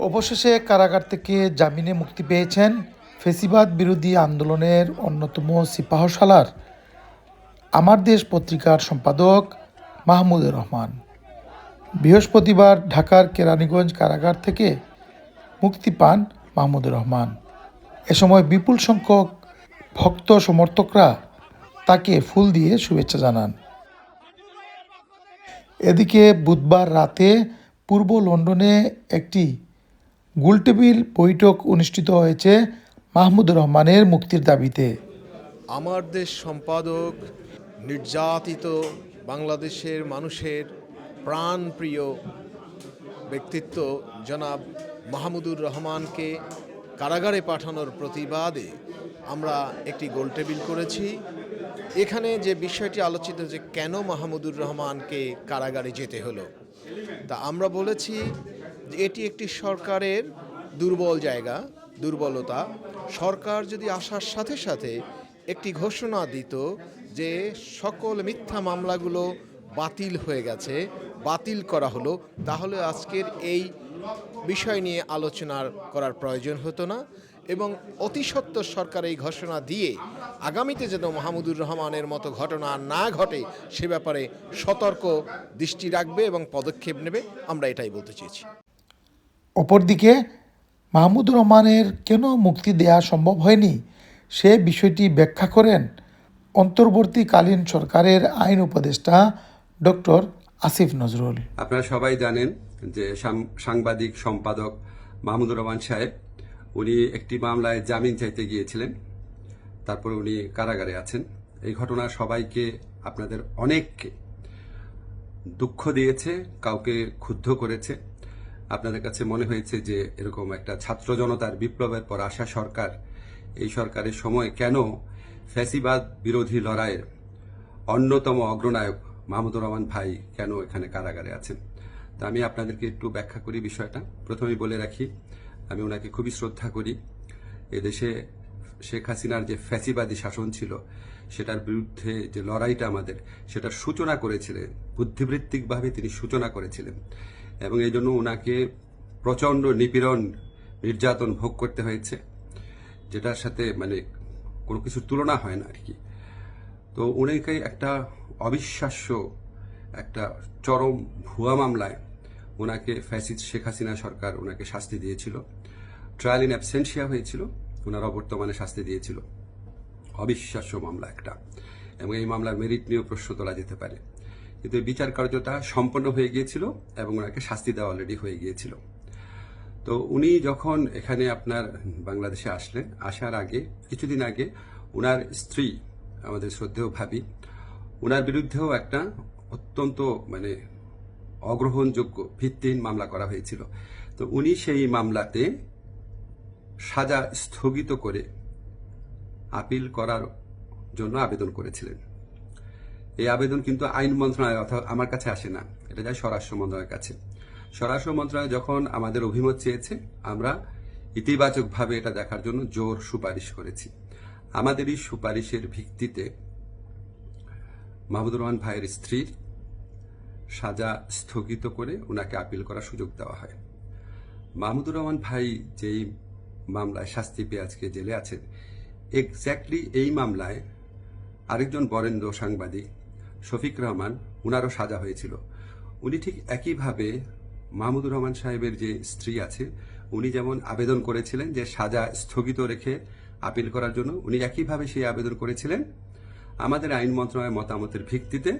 অবশেষে কারাগার থেকে জামিনে মুক্তি পেয়েছেন ফেসিবাদ বিরোধী আন্দোলনের অন্যতম সিপাহশালার আমার দেশ পত্রিকার সম্পাদক মাহমুদুর রহমান। বৃহস্পতিবার ঢাকার কেরানীগঞ্জ কারাগার থেকে মুক্তি পান মাহমুদুর রহমান। এ সময় বিপুল সংখ্যক ভক্ত সমর্থকরা তাকে ফুল দিয়ে শুভেচ্ছা জানান। এদিকে বুধবার রাতে পূর্ব লন্ডনে একটি গোলটেবিল বৈঠক অনুষ্ঠিত হয়েছে মাহমুদুর রহমানের মুক্তির দাবিতে। আমার দেশ সম্পাদক, নির্যাতিত বাংলাদেশের মানুষের প্রাণপ্রিয় ব্যক্তিত্ব জনাব মাহমুদুর রহমানকে কারাগারে পাঠানোর প্রতিবাদে আমরা একটি গোলটেবিল করেছি। এখানে যে বিষয়টি আলোচিত যে কেন মাহমুদুর রহমানকে কারাগারে যেতে হলো, তা আমরা বলেছি এটি একটি সরকারের দুর্বল জায়গা, দুর্বলতা। সরকার যদি আসার সাথে সাথে একটি ঘোষণা দিত যে সকল মিথ্যা মামলাগুলো বাতিল হয়ে গেছে, বাতিল করা হলো, তাহলে আজকের এই বিষয় নিয়ে আলোচনার করার প্রয়োজন হতো না এবং অতি সত্বর সরকার এই ঘোষণা দিয়ে আগামীতে যেন মাহমুদুর রহমানের মতো ঘটনা না ঘটে, সে ব্যাপারে সতর্ক দৃষ্টি রাখবে এবং পদক্ষেপ নেবে, আমরা এটাই বলতে চেয়েছি। অপরদিকে মাহমুদুর রহমানের কেন মুক্তি দেয়া সম্ভব হয়নি, সে বিষয়টি ব্যাখ্যা করেন অন্তর্বর্তীকালীন সরকারের আইন উপদেষ্টা ডক্টর আসিফ নজরুল। আপনারা সবাই জানেন যে সাংবাদিক সম্পাদক মাহমুদুর রহমান সাহেব, উনি একটি মামলায় জামিন চাইতে গিয়েছিলেন, তারপর উনি কারাগারে আছেন। এই ঘটনা সবাইকে, আপনাদের অনেককে দুঃখ দিয়েছে, কাউকে ক্ষুব্ধ করেছে। আপনাদের কাছে মনে হয়েছে যে এরকম একটা ছাত্র জনতার বিপ্লবের পর আসা সরকার, এই সরকারের সময় কেন ফ্যাসিবাদ বিরোধী লড়াইয়ের অন্যতম অগ্রনায়ক মাহমুদুর রহমান ভাই কেন এখানে কারাগারে আছেন? তা আমি আপনাদেরকে একটু ব্যাখ্যা করি বিষয়টা। প্রথমেই বলে রাখি, আমি ওনাকে খুবই শ্রদ্ধা করি। এদেশে শেখ হাসিনার যে ফ্যাসিবাদী শাসন ছিল, সেটার বিরুদ্ধে যে লড়াইটা আমাদের, সেটার সূচনা করেছিলেন, বুদ্ধিবৃত্তিকভাবে তিনি সূচনা করেছিলেন। এবং এই জন্য ওনাকে প্রচণ্ড নিপীড়ন, নির্যাতন ভোগ করতে হয়েছে, যেটার সাথে মানে কোনো কিছুর তুলনা হয় না আর কি। তো উনিকে একটা অবিশ্বাস্য একটা চরম ভুয়া মামলায় ওনাকে ফ্যাসিদ শেখ হাসিনা সরকার ওনাকে শাস্তি দিয়েছিল। ট্রায়াল ইন অ্যাবসেন্সিয়া হয়েছিল, ওনার অবর্তমানে শাস্তি দিয়েছিল। অবিশ্বাস্য মামলা একটা। এবং এই মামলার মেরিট নিয়েও প্রশ্ন তোলা যেতে পারে। কিন্তু বিচার কার্যটা সম্পন্ন হয়ে গিয়েছিল এবং ওনাকে শাস্তি দেওয়া অলরেডি হয়ে গিয়েছিল। তো উনি যখন এখানে আপনার বাংলাদেশে আসলেন, আসার আগে, কিছুদিন আগে ওনার স্ত্রী, আমাদের শ্রদ্ধেয় ভাবি ওনার বিরুদ্ধেও একটা অত্যন্ত মানে অগ্রহণযোগ্য ভিত্তিহীন মামলা করা হয়েছিল। তো উনি সেই মামলাতে সাজা স্থগিত করে আপিল করার জন্য আবেদন করেছিলেন। এই আবেদন কিন্তু আইন মন্ত্রণালয় অর্থাৎ আমার কাছে আসে না। এটা যায় স্বরাষ্ট্র মন্ত্রণালয়ের কাছে। স্বরাষ্ট্র মন্ত্রণালয় যখন আমাদের অভিমত চেয়েছে, আমরা ইতিবাচকভাবে এটা দেখার জন্য জোর সুপারিশ করেছি। আমাদের এই সুপারিশের ভিত্তিতে মাহমুদুর রহমান ভাইয়ের স্ত্রীর সাজা স্থগিত করে ওনাকে আপিল করার সুযোগ দেওয়া হয়। মাহমুদুর রহমান ভাই যেই মামলায় শাস্তি পেয়ে আজকে জেলে আছেন, এক্স্যাক্টলি এই মামলায় আরেকজন বরেন্দ্র সাংবাদিক শফিক রহমান উনারও সাজা হয়েছিল। উনি ঠিক একইভাবে মাহমুদুর রহমান সাহেবের যে স্ত্রী আছে, উনি যেমন আবেদন করেছিলেন যে সাজা স্থগিত রেখে আপিল করার জন্য, উনি একইভাবে সেই আবেদন করেছিলেন। আমাদের আইন মন্ত্রণালয়ের মতামতের ভিত্তিতে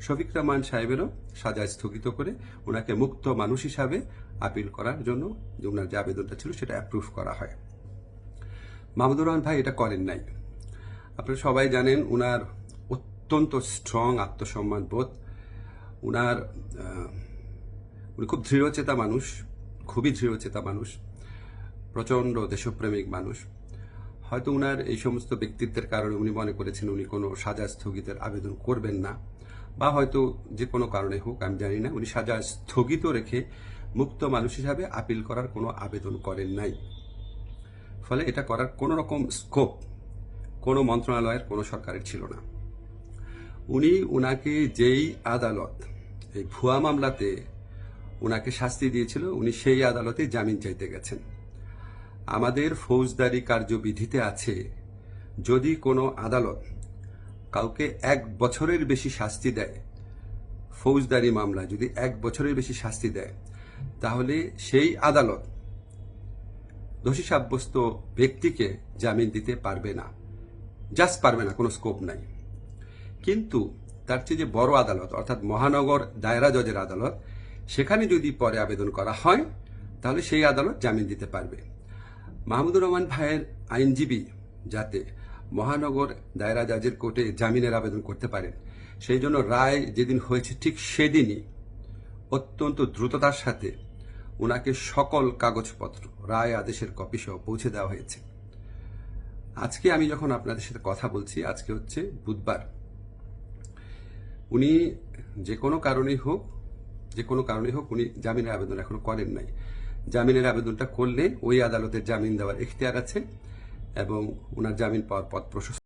শফিক রহমান সাহেবেরও সাজা স্থগিত করে ওনাকে মুক্ত মানুষ হিসাবে আপিল করার জন্য যে ওনার যে আবেদনটা ছিল সেটা অ্যাপ্রুভ করা হয়। মাহমুদুর রহমান ভাই এটা করেন নাই। আপনারা সবাই জানেন উনার অত্যন্ত স্ট্রং আত্মসম্মান বোধ। উনার উনি খুব দৃঢ়চেতা মানুষ, খুবই দৃঢ়চেতা মানুষ, প্রচণ্ড দেশপ্রেমিক মানুষ। হয়তো উনার এই সমস্ত ব্যক্তিত্বের কারণে উনি মনে করেছেন উনি কোনো সাজা স্থগিতের আবেদন করবেন না, বা হয়তো যে কোনো কারণে হোক, আমি জানি না। উনি সাজা স্থগিত রেখে মুক্ত মানুষ হিসাবে আপিল করার কোনো আবেদন করেন নাই। ফলে এটা করার কোনো রকম স্কোপ কোনো মন্ত্রণালয়ের, কোনো সরকারের ছিল না। উনি উনাকে যেই আদালত, এই ভুয়া মামলাতে উনাকে শাস্তি দিয়েছিল, উনি সেই আদালতে জামিন চাইতে গেছেন। আমাদের ফৌজদারি কার্যবিধিতে আছে, যদি কোনো আদালত কাউকে এক বছরের বেশি শাস্তি দেয়, ফৌজদারি মামলা যদি এক বছরের বেশি শাস্তি দেয়, তাহলে সেই আদালত দোষী সাব্যস্ত ব্যক্তিকে জামিন দিতে পারবে না। জাস্ট পারবে না, কোনো স্কোপ নাই। কিন্তু তার চেয়ে যে বড় আদালত, অর্থাৎ মহানগর দায়রা জজের আদালত, সেখানে যদি পরে আবেদন করা হয়, তাহলে সেই আদালত জামিন দিতে পারবে। মাহমুদুর রহমান ভাইয়ের আইনজীবী যাতে মহানগর দায়রা জজের কোর্টে জামিনের আবেদন করতে পারেন, সেই জন্য রায় যেদিন হয়েছে ঠিক সেদিনই অত্যন্ত দ্রুততার সাথে ওনাকে সকল কাগজপত্র, রায় আদেশের কপি সহ পৌঁছে দেওয়া হয়েছে। আজকে আমি যখন আপনাদের সাথে কথা বলছি, আজকে হচ্ছে বুধবার। উনি যে কোনো কারণেই হোক, যে কোনো কারণেই হোক উনি জামিনের আবেদন এখনও করেন নাই। জামিনের আবেদনটা করলে ওই আদালতের জামিন দেওয়ার এখতিয়ার আছে এবং ওনার জামিন পাওয়ার পথ প্রশস্ত।